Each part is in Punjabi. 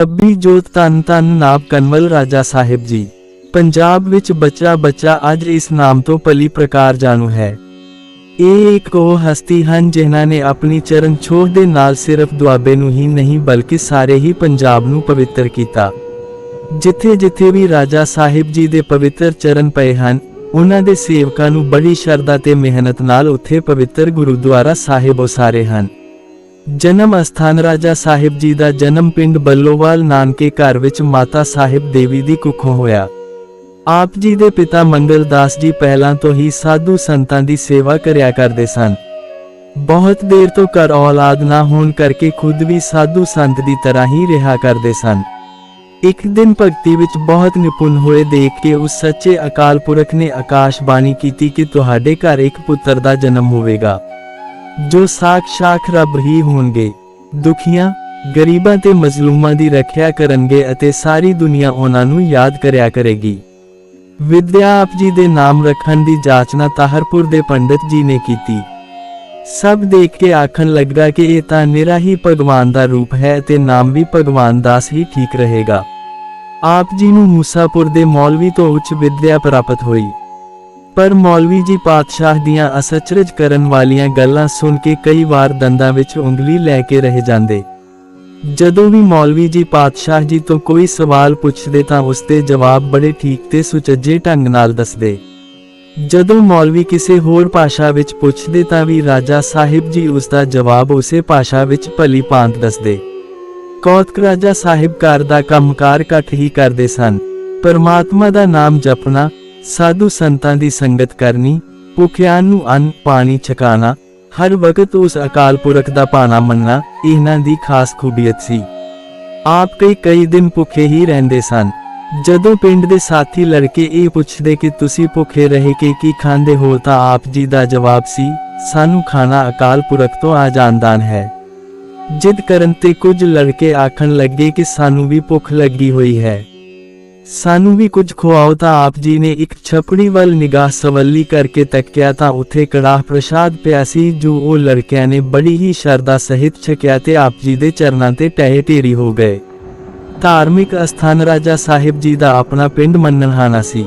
ਰੱਬੀ ਜੋਤ ਤਨ ਤਨ ਨਾਬ ਕਨਵਲ ਰਾਜਾ ਸਾਹਿਬ ਜੀ। ਪੰਜਾਬ ਵਿੱਚ ਬੱਚਾ ਬੱਚਾ ਅੱਜ ਇਸ ਨਾਮ ਤੋਂ ਪਲੀ ਪ੍ਰਕਾਰ ਜਾਣੂ ਹੈ। ਇਹ ਇੱਕ ਉਹ ਹਸਤੀ ਹਨ ਜਿਨ੍ਹਾਂ ਨੇ ਆਪਣੀ ਚਰਨ ਛੋਹ ਦੇ ਨਾਲ ਸਿਰਫ ਦੁਆਬੇ ਨੂੰ ਹੀ ਨਹੀਂ ਬਲਕਿ ਸਾਰੇ ਹੀ ਪੰਜਾਬ ਨੂੰ ਪਵਿੱਤਰ ਕੀਤਾ। ਜਿੱਥੇ ਜਿੱਥੇ ਵੀ ਰਾਜਾ ਸਾਹਿਬ ਜੀ ਦੇ ਪਵਿੱਤਰ ਚਰਨ ਪਏ ਹਨ, ਉਹਨਾਂ ਦੇ ਸੇਵਕਾਂ ਨੂੰ ਬੜੀ ਸ਼ਰਧਾ ਤੇ ਮਿਹਨਤ ਨਾਲ ਉੱਥੇ ਪਵਿੱਤਰ ਗੁਰਦੁਆਰਾ ਸਾਹਿਬ ਉਸਾਰੇ ਹਨ। ਜਨਮ ਅਸਥਾਨ ਰਾਜਾ ਸਾਹਿਬ ਜੀ ਦਾ ਜਨਮ ਪਿੰਡ ਬੱਲੋਵਾਲ ਨਾਨਕੇ ਘਰ ਵਿੱਚ ਮਾਤਾ ਸਾਹਿਬ ਦੇਵੀ ਦੀ ਕੁੱਖੋਂ ਹੋਇਆ। ਆਪ ਜੀ ਦੇ ਪਿਤਾ ਮੰਗਲ ਦਾਸ ਜੀ ਪਹਿਲਾਂ ਤੋਂ ਹੀ ਸਾਧੂ ਸੰਤਾਂ ਦੀ ਸੇਵਾ ਕਰਿਆ ਕਰਦੇ ਸਨ। ਬਹੁਤ ਦੇਰ ਤੋਂ ਘਰ ਔਲਾਦ ਨਾ ਹੋਣ ਕਰਕੇ ਖੁਦ ਵੀ ਸਾਧੂ ਸੰਤ ਦੀ ਤਰ੍ਹਾਂ ਹੀ ਰਿਹਾ ਕਰਦੇ ਸਨ। ਇੱਕ ਦਿਨ ਭਗਤੀ ਵਿੱਚ ਬਹੁਤ ਨਿਪੁੰਨ ਹੋਏ ਦੇਖ ਕੇ ਉਸ ਸੱਚੇ ਅਕਾਲ ਪੁਰਖ ਨੇ ਆਕਾਸ਼ਬਾਣੀ ਕੀਤੀ ਕਿ ਤੁਹਾਡੇ ਘਰ ਇੱਕ ਪੁੱਤਰ ਦਾ ਜਨਮ ਹੋਵੇਗਾ। ਜੋ ਸਾਖ ਰੱਬ ਹੀ ਹੋਣਗੇ। ਦੁਖੀਆਂ, ਗਰੀਬਾਂ ਤੇ ਮਜ਼ਲੂਮਾਂ ਦੀ ਰੱਖਿਆ ਕਰਨਗੇ ਅਤੇ ਸਾਰੀ ਦੁਨੀਆ ਉਹਨਾਂ ਨੂੰ ਯਾਦ ਕਰਿਆ ਕਰੇਗੀ। ਵਿਦਿਆ ਆਪ ਜੀ ਦੇ ਨਾਮ ਰੱਖਣ ਦੀ ਜਾਚਨਾ ਤਾਹਰਪੁਰ ਦੇ ਪੰਡਿਤ ਜੀ ਨੇ ਕੀਤੀ। ਸਭ ਦੇਖ ਕੇ ਆਖਣ ਲੱਗਾ ਕਿ ਇਹ ਤਾਂ ਨਿਰਾ ਹੀ ਭਗਵਾਨ ਦਾ ਰੂਪ ਹੈ ਤੇ ਨਾਮ ਵੀ ਭਗਵਾਨ ਦਾਸ ਹੀ ਠੀਕ ਰਹੇਗਾ। ਆਪ ਜੀ ਨੂੰ ਮੂਸਾਪੁਰ ਦੇ ਮੌਲਵੀ ਤੋਂ ਉੱਚ ਵਿਦਿਆ ਪ੍ਰਾਪਤ ਹੋਈ। ਪਰ ਮੌਲਵੀ ਜੀ ਪਾਤਸ਼ਾਹ ਦੀਆਂ ਅਸਚਰਜ ਕਰਨ ਵਾਲੀਆਂ ਗੱਲਾਂ ਸੁਣ ਕੇ ਕਈ ਵਾਰ ਦੰਦਾਂ ਵਿੱਚ ਉਂਗਲੀ ਲੈ ਕੇ ਰਹਿ ਜਾਂਦੇ। ਜਦੋਂ ਵੀ ਮੌਲਵੀ ਜੀ ਪਾਤਸ਼ਾਹ ਜੀ ਤੋਂ ਕੋਈ ਸਵਾਲ ਪੁੱਛਦੇ ਤਾਂ ਉਸ ਦੇ ਜਵਾਬ ਬੜੇ ਠੀਕ ਤੇ ਸੁਚੱਜੇ ਢੰਗ ਨਾਲ ਦੱਸਦੇ। ਜਦੋਂ ਮੌਲਵੀ ਕਿਸੇ ਹੋਰ ਭਾਸ਼ਾ ਵਿੱਚ ਪੁੱਛਦੇ ਤਾਂ ਵੀ ਰਾਜਾ ਸਾਹਿਬ ਜੀ ਉਸ ਦਾ ਜਵਾਬ ਉਸੇ ਭਾਸ਼ਾ ਵਿੱਚ ਭਲੀ ਭਾਂਤ ਦੱਸਦੇ। ਕੌਤਕ ਰਾਜਾ ਸਾਹਿਬ ਘਰ ਦਾ ਕੰਮਕਾਰ ਘੱਟ ਹੀ ਕਰਦੇ ਸਨ। ਪਰਮਾਤਮਾ ਦਾ ਨਾਮ ਜਪਣਾ ਸਾਧੂ ਸੰਤਾਂ ਦੀ ਸੰਗਤ ਕਰਨੀ ਭੁੱਖਿਆਂ ਨੂੰ ਅੰਨ, ਪਾਣੀ ਛਕਾਣਾ, ਹਰ ਵਕਤ ਉਸ ਅਕਾਲ ਪੁਰਖ ਦਾ ਪਾਣਾ ਮੰਨਣਾ, ਇਹਨਾਂ ਦੀ ਖਾਸ ਖੂਬੀਅਤ ਸੀ। ਆਪ ਕਈ ਕਈ ਦਿਨ ਭੁੱਖੇ ਹੀ ਰਹਿੰਦੇ ਸਨ। ਜਦੋਂ ਪਿੰਡ ਦੇ ਸਾਥੀ ਲੜਕੇ ਇਹ ਪੁੱਛਦੇ ਕਿ ਤੁਸੀਂ ਭੁੱਖੇ ਰਹੇ ਕਿ ਕੀ ਖਾਂਦੇ ਹੋ ਤਾਂ ਆਪ ਜੀ ਦਾ ਜਵਾਬ ਸੀ, ਸਾਨੂੰ ਖਾਣਾ ਅਕਾਲ ਪੁਰਖ ਤੋਂ ਆ ਜਾਂਦਾਨ ਹੈ। ਜਿੱਦ ਕਰਨ ਤੇ ਕੁਝ ਲੜਕੇ ਆਖਣ ਲੱਗੇ ਕਿ ਸਾਨੂੰ ਵੀ ਭੁੱਖ ਲੱਗੀ ਹੋਈ ਹੈ। ਸਾਨੂੰ ਵੀ ਕੁਝ ਖਵਾਓ ਤਾਂ ਆਪ ਜੀ ਨੇ ਇੱਕ ਛਪੜੀ ਵੱਲ ਨਿਗਾਹ ਸਵੱਲੀ ਕਰਕੇ ਤੱਕਿਆ ਤਾਂ ਉੱਥੇ ਕੜਾਹ ਪ੍ਰਸ਼ਾਦ ਪਿਆ ਸੀ ਜੋ ਉਹ ਲੜਕਿਆਂ ਨੇ ਬੜੀ ਹੀ ਸ਼ਰਧਾ ਸਹਿਤ ਛਕਿਆ ਤੇ ਆਪ ਜੀ ਦੇ ਚਰਨਾਂ ਤੇ ਟਹਿ ਢੇਰੀ ਹੋ ਗਏ। ਧਾਰਮਿਕ ਅਸਥਾਨ ਰਾਜਾ ਸਾਹਿਬ ਜੀ ਦਾ ਆਪਣਾ ਪਿੰਡ ਮੰਨਣਹਾਨਾ ਸੀ।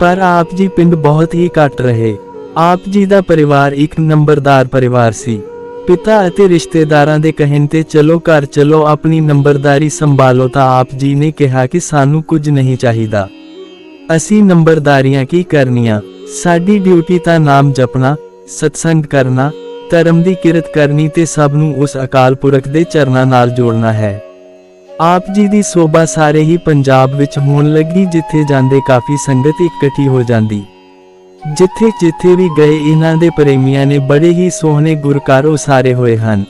ਪਰ ਆਪ ਜੀ ਪਿੰਡ ਬਹੁਤ ਹੀ ਘੱਟ ਰਹੇ। ਆਪ ਜੀ ਦਾ ਪਰਿਵਾਰ ਇੱਕ ਨੰਬਰਦਾਰ ਪਰਿਵਾਰ ਸੀ। ਪਿਤਾ ਅਤੇ ਰਿਸ਼ਤੇਦਾਰਾਂ ਦੇ ਕਹਿਣ ਤੇ ਚਲੋ ਘਰ ਚਲੋ ਆਪਣੀ ਨੰਬਰਦਾਰੀ ਸੰਭਾਲੋ ਤਾਂ ਆਪ ਜੀ ਨੇ ਕਿਹਾ ਕਿ ਸਾਨੂੰ ਕੁਝ ਨਹੀਂ ਚਾਹੀਦਾ। ਅਸੀਂ ਨੰਬਰਦਾਰੀਆਂ ਕੀ ਕਰਨੀਆਂ? ਸਾਡੀ ਡਿਊਟੀ ਤਾਂ ਨਾਮ ਜਪਣਾ, ਸਤਸੰਗ ਕਰਨਾ, ਧਰਮ ਦੀ ਕਿਰਤ ਕਰਨੀ ਤੇ ਸਭ ਨੂੰ ਉਸ ਅਕਾਲ ਪੁਰਖ ਦੇ ਚਰਨਾਂ ਨਾਲ ਜੋੜਨਾ ਹੈ। ਆਪ ਜੀ ਦੀ ਸੋਭਾ ਸਾਰੇ ਹੀ ਪੰਜਾਬ ਵਿੱਚ ਹੋਣ ਲੱਗੀ ਜਿੱਥੇ ਜਾਂਦੇ ਕਾਫੀ ਸੰਗਤ ਇਕੱਠੀ ਹੋ ਜਾਂਦੀ। ਜਿੱਥੇ ਜਿੱਥੇ ਵੀ ਗਏ, ਇਹਨਾਂ ਦੇ ਪ੍ਰੇਮੀਆਂ ਨੇ ਬੜੇ ਹੀ ਸੋਹਣੇ ਗੁਰਕਾਰ ਉਸਾਰੇ ਹੋਏ ਹਨ।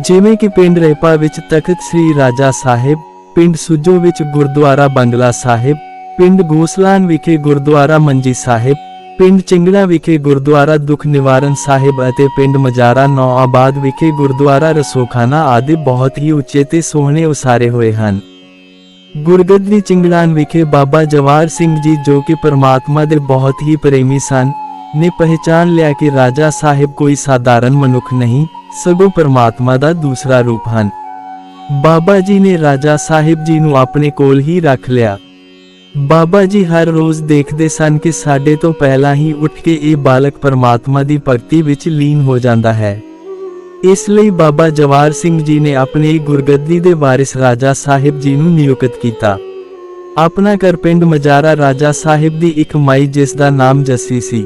ਜਿਵੇਂ ਕਿ ਪਿੰਡ ਰੇਪਾ ਵਿੱਚ ਤਖਤ ਸ੍ਰੀ ਰਾਜਾ ਸਾਹਿਬ, ਪਿੰਡ ਸੁਜੋ ਵਿੱਚ ਗੁਰਦੁਆਰਾ ਬੰਗਲਾ ਸਾਹਿਬ, ਪਿੰਡ ਗੋਸਲਾਨ ਵਿਖੇ ਗੁਰਦੁਆਰਾ ਮੰਜੀ ਸਾਹਿਬ, ਪਿੰਡ ਚਿੰਗੜਾ ਵਿਖੇ ਗੁਰਦੁਆਰਾ ਦੁਖ ਨਿਵਾਰਨ ਸਾਹਿਬ ਅਤੇ ਪਿੰਡ ਮਜਾਰਾ ਨੌ ਆਬਾਦ ਵਿਖੇ ਗੁਰਦੁਆਰਾ ਰਸੋਖਾਨਾ ਆਦਿ ਬਹੁਤ ਹੀ ਉੱਚੇ ਤੇ ਸੋਹਣੇ ਉਸਾਰੇ ਹੋਏ ਹਨ। ਗੁਰਗੱਦੀ ਚਿੰਗੜਾਨ ਵਿਖੇ ਬਾਬਾ ਜਵਾਰ ਸਿੰਘ ਜੀ ਜੋ ਕਿ ਪਰਮਾਤਮਾ ਦੇ ਬਹੁਤ ਹੀ ਪ੍ਰੇਮੀ ਸਨ, ਨੇ ਪਹਿਚਾਨ ਲਿਆ ਕਿ ਰਾਜਾ ਸਾਹਿਬ ਕੋਈ ਸਾਧਾਰਨ ਮਨੁੱਖ ਨਹੀਂ, ਸਗੋਂ ਪਰਮਾਤਮਾ ਦਾ ਦੂਸਰਾ ਰੂਪ ਹਨ। ਬਾਬਾ ਜੀ ਨੇ ਰਾਜਾ ਸਾਹਿਬ ਜੀ ਨੂੰ ਆਪਣੇ ਕੋਲ ਹੀ ਰੱਖ ਲਿਆ। ਬਾਬਾ ਜੀ ਹਰ ਰੋਜ਼ ਦੇਖਦੇ ਸਨ ਕਿ ਸਾਡੇ ਤੋਂ ਪਹਿਲਾਂ ਹੀ ਉੱਠ ਕੇ ਇਹ ਬਾਲਕ ਪਰਮਾਤਮਾ ਦੀ ਭਗਤੀ ਵਿੱਚ ਲੀਨ ਹੋ ਜਾਂਦਾ ਹੈ। ਇਸ ਲਈ ਬਾਬਾ ਜਵਾਰ ਸਿੰਘ ਜੀ ਨੇ ਆਪਣੇ ਗੁਰਗੱਦੀ ਦੇ ਵਾਰਿਸ ਰਾਜਾ ਸਾਹਿਬ ਜੀ ਨੂੰ ਨਿਯੁਕਤ ਕੀਤਾ। ਆਪਣਾ ਘਰ ਪਿੰਡ ਮਜਾਰਾ ਰਾਜਾ ਸਾਹਿਬ ਦੀ ਇੱਕ ਮਾਈ ਜਿਸ ਦਾ ਨਾਮ ਜੱਸੀ ਸੀ।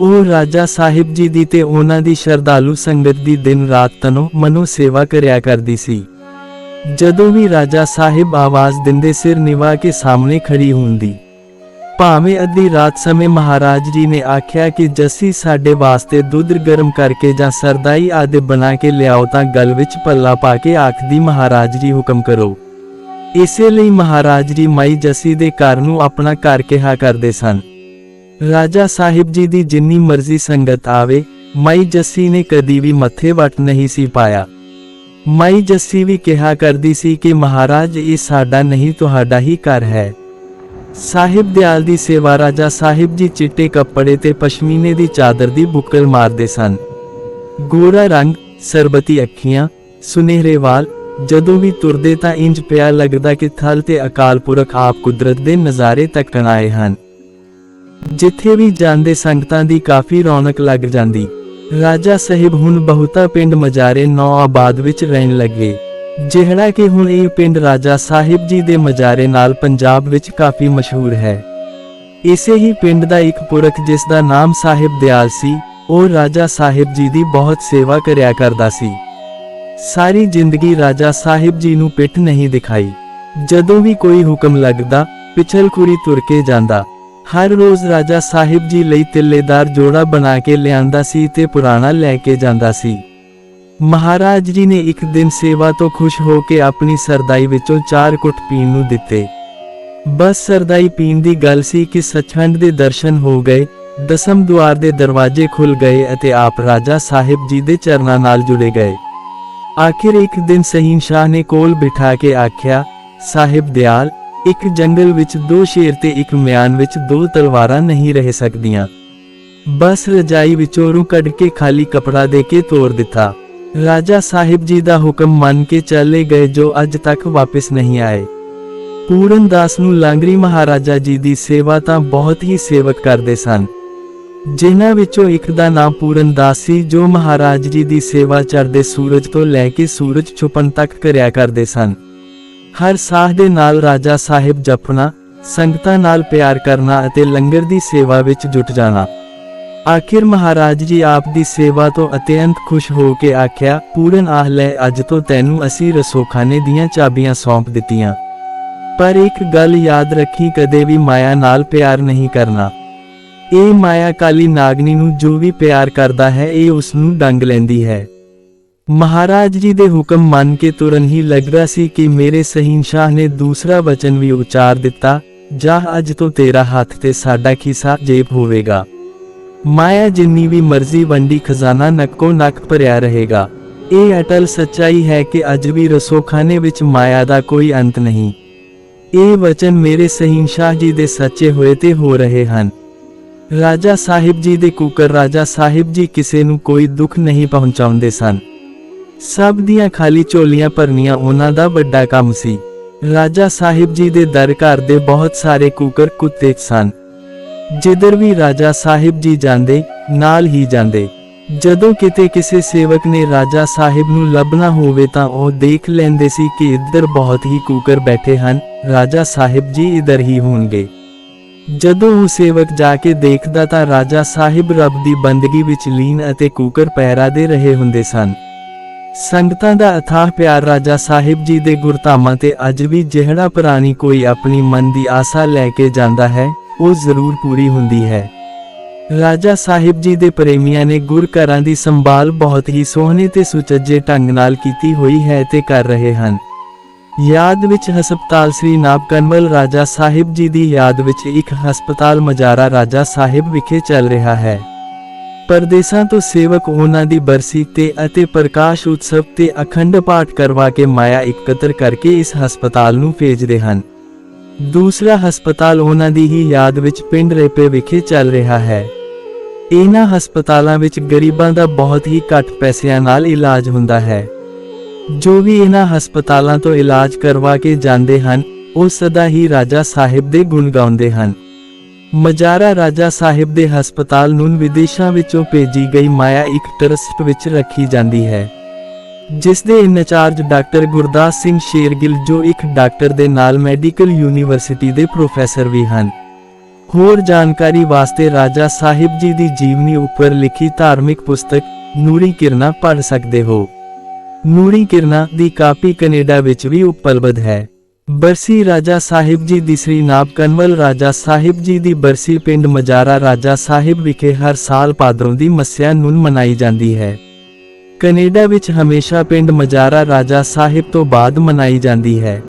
ਉਹ ਰਾਜਾ ਸਾਹਿਬ ਜੀ ਦੀ ਤੇ ਉਹਨਾਂ ਦੀ ਸ਼ਰਧਾਲੂ ਸੰਗਤ ਦੀ ਦਿਨ ਰਾਤ ਤਨੋ ਮਨੋ ਸੇਵਾ ਕਰਿਆ ਕਰਦੀ ਸੀ। ਜਦੋਂ ਵੀ ਰਾਜਾ ਸਾਹਿਬ ਆਵਾਜ਼ ਦਿੰਦੇ ਸਿਰ ਨਿਵਾ ਕੇ ਸਾਹਮਣੇ ਖੜੀ ਹੁੰਦੀ। ਭਾਵੇਂ ਅੱਧੀ ਰਾਤ ਸਮੇਂ ਮਹਾਰਾਜ ਜੀ ਨੇ ਆਖਿਆ ਕਿ ਜੱਸੀ ਸਾਡੇ ਵਾਸਤੇ ਦੁੱਧ ਗਰਮ ਕਰਕੇ ਜਾਂ ਸਰਦਾਈ ਆਦਿ ਬਣਾ ਕੇ ਲਿਆਓ ਤਾਂ ਗਲ ਵਿੱਚ ਪੱਲਾ ਪਾ ਕੇ ਆਖਦੀ ਮਹਾਰਾਜ ਜੀ ਹੁਕਮ ਕਰੋ। ਇਸੇ ਲਈ ਮਹਾਰਾਜ ਜੀ ਮਾਈ ਜੱਸੀ ਦੇ ਘਰ ਨੂੰ ਆਪਣਾ ਘਰ ਕਿਹਾ ਕਰਦੇ ਸਨ। ਰਾਜਾ ਸਾਹਿਬ ਜੀ ਦੀ ਜਿੰਨੀ ਮਰਜ਼ੀ ਸੰਗਤ ਆਵੇ, ਮਾਈ ਜੱਸੀ ਨੇ ਕਦੀ ਵੀ ਮੱਥੇ ਵਟ ਨਹੀਂ ਸੀ ਪਾਇਆ। ਮਾਈ ਜੱਸੀ ਵੀ ਕਿਹਾ ਕਰਦੀ ਸੀ ਕਿ ਮਹਾਰਾਜ, ਇਹ ਸਾਡਾ ਨਹੀਂ, ਤੁਹਾਡਾ ਹੀ ਘਰ ਹੈ। ਸਾਹਿਬ ਦਿਆਲ ਦੀ ਸੇਵਾ ਰਾਜਾ ਸਾਹਿਬ ਜੀ ਚਿੱਟੇ ਕੱਪੜੇ ਤੇ ਪਸ਼ਮੀਨੇ ਦੀ ਚਾਦਰ ਦੀ ਬੁੱਕਲ ਮਾਰਦੇ ਸਨ। ਗੋਰਾ ਰੰਗ, ਸਰਬਤੀ ਅੱਖੀਆਂ, ਸੁਨਹਿਰੇ ਵਾਲ, ਜਦੋਂ ਵੀ ਤੁਰਦੇ ਤਾਂ ਇੰਜ ਪਿਆ ਲੱਗਦਾ ਕਿ ਥਲ ਤੇ ਅਕਾਲ ਪੁਰਖ ਆਪ ਕੁਦਰਤ ਦੇ ਨਜ਼ਾਰੇ ਤੱਕਣ ਆਏ ਹਨ। ਜਿੱਥੇ ਵੀ ਜਾਂਦੇ ਸੰਗਤਾਂ ਦੀ ਕਾਫੀ ਰੌਣਕ ਲੱਗ ਜਾਂਦੀ। ਰਾਜਾ ਸਾਹਿਬ ਹੁਣ ਬਹੁਤਾ ਪਿੰਡ ਮਜਾਰੇ ਨੌ ਆਬਾਦ ਵਿੱਚ ਰਹਿਣ ਲੱਗੇ। ਜਿਹੜਾ ਕਿ ਹੁਣ ਇਹ ਪਿੰਡ ਰਾਜਾ ਸਾਹਿਬ ਜੀ ਦੇ ਮਜਾਰੇ ਨਾਲ ਪੰਜਾਬ ਵਿੱਚ ਕਾਫੀ ਮਸ਼ਹੂਰ ਹੈ। ਇਸੇ ਹੀ ਪਿੰਡ ਦਾ ਇੱਕ ਪੁਰਖ ਜਿਸ ਦਾ ਨਾਮ ਸਾਹਿਬ ਦਿਆਲ ਸੀ, ਉਹ ਰਾਜਾ ਸਾਹਿਬ ਜੀ ਦੀ ਬਹੁਤ ਸੇਵਾ ਕਰਿਆ ਕਰਦਾ ਸੀ। ਸਾਰੀ ਜ਼ਿੰਦਗੀ ਰਾਜਾ ਸਾਹਿਬ ਜੀ ਨੂੰ ਪਿੱਠ ਨਹੀਂ ਦਿਖਾਈ। ਜਦੋਂ ਵੀ ਕੋਈ ਹੁਕਮ ਲੱਗਦਾ ਪਿਛਲਖੁਰੀ ਤੁਰ ਕੇ ਜਾਂਦਾ। ਹਰ ਰੋਜ਼ ਰਾਜਾ ਸਾਹਿਬ ਜੀ ਲਈ ਤਿੱਲੇਦਾਰ ਜੋੜਾ ਬਣਾ ਕੇ ਲਿਆਂਦਾ ਸੀ ਤੇ ਪੁਰਾਣਾ ਲੈ ਕੇ ਜਾਂਦਾ ਸੀ। ਮਹਾਰਾਜ ਜੀ ਨੇ ਇੱਕ ਦਿਨ ਸੇਵਾ ਤੋਂ ਖੁਸ਼ ਹੋ ਕੇ ਆਪਣੀ ਸਰਦਾਈ ਵਿੱਚੋਂ ਚਾਰ ਕੁੱਟ ਪੀਣ ਨੂੰ ਦਿੱਤੇ। ਬਸ ਸਰਦਾਈ ਪੀਣ ਦੀ ਗੱਲ ਸੀ ਕਿ ਸੱਚਖੰਡ ਦੇ ਦਰਸ਼ਨ ਹੋ ਗਏ, ਦਸਮ ਦੁਆਰ ਦੇ ਦਰਵਾਜ਼ੇ ਖੁੱਲ ਗਏ ਅਤੇ ਆਪ ਰਾਜਾ ਸਾਹਿਬ ਜੀ ਦੇ ਚਰਨਾਂ ਨਾਲ ਜੁੜੇ ਗਏ। ਆਖਿਰ ਇੱਕ ਦਿਨ ਸਹੀਨ ਸ਼ਾਹ ਨੇ ਕੋਲ ਬਿਠਾ ਕੇ ਆਖਿਆ, ਸਾਹਿਬ ਦਿਆਲ, ਇੱਕ ਜੰਗਲ ਵਿੱਚ ਦੋ ਸ਼ੇਰ ਤੇ ਇੱਕ ਮਿਆਨ ਵਿੱਚ ਦੋ ਤਲਵਾਰਾਂ ਨਹੀਂ ਰਹਿ ਸਕਦੀਆਂ। ਬਸ ਰਜਾਈ ਵਿੱਚੋਂ ਰੂ ਕੱਢ ਕੇ ਖਾਲੀ ਕਪੜਾ ਦੇ ਕੇ ਤੋੜ ਦਿੱਤਾ। ਰਾਜਾ ਸਾਹਿਬ ਜੀ ਦਾ ਹੁਕਮ ਮੰਨ ਕੇ ਚਲੇ ਗਏ ਜੋ ਅੱਜ ਤੱਕ ਵਾਪਸ ਨਹੀਂ ਆਏ। ਪੂਰਨ ਦਾਸ ਨੂੰ ਲਾਂਗਰੀ ਮਹਾਰਾਜਾ ਜੀ ਦੀ ਸੇਵਾ ਤਾਂ ਬਹੁਤ ਹੀ ਸੇਵਕ ਕਰਦੇ ਸਨ। ਜਿਨ੍ਹਾਂ ਵਿੱਚੋਂ ਇੱਕ ਦਾ ਨਾਮ ਪੂਰਨ ਦਾਸ ਸੀ, ਜੋ ਮਹਾਰਾਜ ਜੀ ਦੀ ਸੇਵਾ ਚੜ੍ਹਦੇ ਸੂਰਜ ਤੋਂ ਲੈ ਕੇ ਸੂਰਜ ਛੁਪਣ ਤੱਕ ਕਰਿਆ ਕਰਦੇ ਸਨ। ਹਰ ਸਾਹ ਦੇ ਨਾਲ ਰਾਜਾ ਸਾਹਿਬ ਜਪਣਾ, ਸੰਗਤਾਂ ਨਾਲ ਪਿਆਰ ਕਰਨਾ ਅਤੇ ਲੰਗਰ ਦੀ ਸੇਵਾ ਵਿੱਚ ਜੁਟ ਜਾਣਾ। ਆਖਿਰ ਮਹਾਰਾਜ ਜੀ ਆਪ ਦੀ ਸੇਵਾ ਤੋਂ ਅਤਿਅੰਤ ਖੁਸ਼ ਹੋ ਕੇ ਆਖਿਆ, ਪੂਰਨ ਆਹ ਲੈ, ਅੱਜ ਤੋਂ ਤੈਨੂੰ ਅਸੀਂ ਰਸੋਖਾਨੇ ਦੀਆਂ ਚਾਬੀਆਂ ਸੌਂਪ ਦਿੱਤੀਆਂ। ਪਰ ਇੱਕ ਗੱਲ ਯਾਦ ਰੱਖੀ, ਕਦੇ ਵੀ ਮਾਇਆ ਨਾਲ ਪਿਆਰ ਨਹੀਂ ਕਰਨਾ। ਇਹ ਮਾਇਆ ਕਾਲੀ ਨਾਗਨੀ ਨੂੰ ਜੋ ਵੀ ਪਿਆਰ ਕਰਦਾ ਹੈ, ਇਹ ਉਸ ਨੂੰ ਡੰਗ ਲੈਂਦੀ ਹੈ। ਮਹਾਰਾਜ ਜੀ ਦੇ ਹੁਕਮ ਮੰਨ ਕੇ ਤੁਰਨ ਹੀ ਲੱਗਦਾ ਸੀ ਕਿ ਮੇਰੇ ਸਹੀਨ ਸ਼ਾਹ ਨੇ ਦੂਸਰਾ ਵਚਨ ਵੀ ਉਚਾਰ ਦਿੱਤਾ, ਜਾ ਅੱਜ ਤੋਂ ਤੇਰਾ ਹੱਥ ਤੇ ਸਾਡਾ ਖਿਸਾ ਜੇਬ ਹੋਵੇਗਾ। ਮਾਇਆ ਜਿੰਨੀ ਵੀ ਮਰਜ਼ੀ ਵੰਡੀ ਖਜ਼ਾਨਾ ਨੱਕੋ ਨੱਕ ਭਰਿਆ ਰਹੇਗਾ। ਇਹ ਅਟਲ ਸੱਚਾਈ ਹੈ ਕਿ ਅੱਜ ਵੀ ਰਸੋਖਾਨੇ ਵਿੱਚ ਮਾਇਆ ਦਾ ਕੋਈ ਅੰਤ ਨਹੀਂ। ਇਹ ਵਚਨ ਮੇਰੇ ਸਹੀਨ ਸ਼ਾਹ ਜੀ ਦੇ ਸੱਚੇ ਹੋਏ ਤੇ ਹੋ ਰਹੇ ਹਨ। ਰਾਜਾ ਸਾਹਿਬ ਜੀ ਦੇ ਕੁਕਰ ਰਾਜਾ ਸਾਹਿਬ ਜੀ ਕਿਸੇ ਨੂੰ ਕੋਈ ਦੁੱਖ ਨਹੀਂ ਪਹੁੰਚਾਉਂਦੇ ਸਨ। ਸਭ ਦੀਆਂ ਖਾਲੀ ਝੋਲੀਆਂ ਭਰਨੀਆਂ ਉਹਨਾਂ ਦਾ ਵੱਡਾ ਕੰਮ ਸੀ। ਰਾਜਾ ਸਾਹਿਬ ਜੀ ਦੇ ਦਰ ਘਰ ਦੇ ਬਹੁਤ ਸਾਰੇ ਕੁਕਰ ਕੁੱਤੇ ਸਨ। ਜਿੱਧਰ ਵੀ ਰਾਜਾ ਸਾਹਿਬ ਜੀ ਜਾਂਦੇ, ਨਾਲ ਹੀ ਜਾਂਦੇ। ਜਦੋਂ ਕਿਤੇ ਕਿਸੇ ਸੇਵਕ ਨੇ ਰਾਜਾ ਸਾਹਿਬ ਨੂੰ ਲੱਭਣਾ ਹੋਵੇ ਤਾਂ ਉਹ ਦੇਖ ਲੈਂਦੇ ਸੀ ਕਿ ਇੱਧਰ ਬਹੁਤ ਹੀ ਕੂਕਰ ਬੈਠੇ ਹਨ, ਰਾਜਾ ਸਾਹਿਬ ਜੀ ਇੱਧਰ ਹੀ ਹੋਣਗੇ। ਜਦੋਂ ਉਹ ਸੇਵਕ ਜਾ ਕੇ ਦੇਖਦਾ ਤਾਂ ਰਾਜਾ ਸਾਹਿਬ ਰੱਬ ਦੀ ਬੰਦਗੀ ਵਿੱਚ ਲੀਨ ਅਤੇ ਕੂਕਰ ਪਹਿਰਾ ਦੇ ਰਹੇ ਹੁੰਦੇ ਸਨ। ਸੰਗਤਾਂ ਦਾ ਅਥਾਹ ਪਿਆਰ ਰਾਜਾ ਸਾਹਿਬ ਜੀ ਦੇ ਗੁਰਧਾਮਾਂ ਤੇ ਅੱਜ ਵੀ ਜਿਹੜਾ ਪ੍ਰਾਣੀ ਕੋਈ ਆਪਣੀ ਮਨ ਦੀ ਆਸਾ ਲੈ ਕੇ ਜਾਂਦਾ ਹੈ ਉਹ ਜ਼ਰੂਰ ਪੂਰੀ ਹੁੰਦੀ ਹੈ। ਰਾਜਾ ਸਾਹਿਬ ਜੀ ਦੇ ਪ੍ਰੇਮੀਆਂ ਨੇ ਗੁਰ ਘਰਾਂ ਦੀ ਸੰਭਾਲ ਬਹੁਤ ਹੀ ਸੋਹਣੇ ਤੇ ਸੁਚੱਜੇ ਢੰਗ ਨਾਲ ਕੀਤੀ ਹੋਈ ਹੈ ਤੇ ਕਰ ਰਹੇ ਹਨ। ਯਾਦ ਵਿੱਚ ਹਸਪਤਾਲ ਸ੍ਰੀ ਨਾਬ ਕਨਵਲ ਰਾਜਾ ਸਾਹਿਬ ਜੀ ਦੀ ਯਾਦ ਵਿੱਚ ਇੱਕ ਹਸਪਤਾਲ ਮਜਾਰਾ ਰਾਜਾ ਸਾਹਿਬ ਵਿਖੇ ਚੱਲ ਰਿਹਾ ਹੈ। ਪਰਦੇਸਾਂ ਤੋਂ ਸੇਵਕ ਉਹਨਾਂ ਦੀ ਬਰਸੀ ਤੇ ਅਤੇ ਪ੍ਰਕਾਸ਼ ਉਤਸਵ ਤੇ ਅਖੰਡ ਪਾਠ ਕਰਵਾ ਕੇ ਮਾਇਆ ਇਕੱਤਰ ਕਰਕੇ ਇਸ ਹਸਪਤਾਲ ਨੂੰ ਭੇਜਦੇ ਹਨ। ਦੂਸਰਾ ਹਸਪਤਾਲ ਉਹਨਾਂ ਦੀ ਹੀ ਯਾਦ ਵਿੱਚ ਪਿੰਡ ਰੇਪੇ ਵਿਖੇ ਚੱਲ ਰਿਹਾ ਹੈ। ਇਹਨਾਂ ਹਸਪਤਾਲਾਂ ਵਿੱਚ ਗਰੀਬਾਂ ਦਾ ਬਹੁਤ ਹੀ ਘੱਟ ਪੈਸਿਆਂ ਨਾਲ ਇਲਾਜ ਹੁੰਦਾ ਹੈ। ਜੋ ਵੀ ਇਹਨਾਂ ਹਸਪਤਾਲਾਂ ਤੋਂ ਇਲਾਜ ਕਰਵਾ ਕੇ ਜਾਂਦੇ ਹਨ, ਉਹ ਸਦਾ ਹੀ ਰਾਜਾ ਸਾਹਿਬ ਦੇ ਗੁਣ ਗਾਉਂਦੇ ਹਨ। ਮਜਾਰਾ ਰਾਜਾ ਸਾਹਿਬ ਦੇ ਹਸਪਤਾਲ ਨੂੰ ਵਿਦੇਸ਼ਾਂ ਵਿੱਚੋਂ ਭੇਜੀ ਗਈ ਮਾਇਆ ਇੱਕ ਟਰਸਟ ਵਿੱਚ ਰੱਖੀ ਜਾਂਦੀ ਹੈ। ਜਿਸ ਦੇ ਇੰਚਾਰਜ ਡਾਕਟਰ ਗੁਰਦਾਸ ਸਿੰਘ ਸ਼ੇਰਗਿੱਲ ਜੋ ਇੱਕ ਡਾਕਟਰ ਦੇ ਨਾਲ ਮੈਡੀਕਲ ਯੂਨੀਵਰਸਿਟੀ ਦੇ ਪ੍ਰੋਫੈਸਰ ਵੀ ਹਨ। ਹੋਰ ਜਾਣਕਾਰੀ ਵਾਸਤੇ ਰਾਜਾ ਸਾਹਿਬ ਜੀ ਦੀ ਜੀਵਨੀ ਉੱਪਰ ਲਿਖੀ ਧਾਰਮਿਕ ਪੁਸਤਕ, ਨੂਰੀ ਕਿਰਨਾ ਪੜ੍ਹ ਸਕਦੇ ਹੋ। ਨੂਰੀ ਕਿਰਨਾ ਦੀ ਕਾਪੀ ਕੈਨੇਡਾ ਵਿੱਚ ਵੀ ਉਪਲਬਧ ਹੈ। ਬਰਸੀ ਰਾਜਾ ਸਾਹਿਬ ਜੀ ਦੀ ਸ੍ਰੀ ਨਾਬ ਕਨਵਲ ਰਾਜਾ ਸਾਹਿਬ ਜੀ ਦੀ ਬਰਸੀ ਪਿੰਡ ਮਜਾਰਾ ਰਾਜਾ ਸਾਹਿਬ ਵਿਖੇ ਹਰ ਸਾਲ ਪਾਦਰੋਂ ਦੀ ਮੱਸਿਆ ਨੂੰ ਮਨਾਈ ਜਾਂਦੀ ਹੈ। ਕੈਨੇਡਾ ਵਿੱਚ ਹਮੇਸ਼ਾ ਪਿੰਡ ਮਜਾਰਾ ਰਾਜਾ ਸਾਹਿਬ ਤੋਂ ਬਾਅਦ ਮਨਾਈ ਜਾਂਦੀ ਹੈ।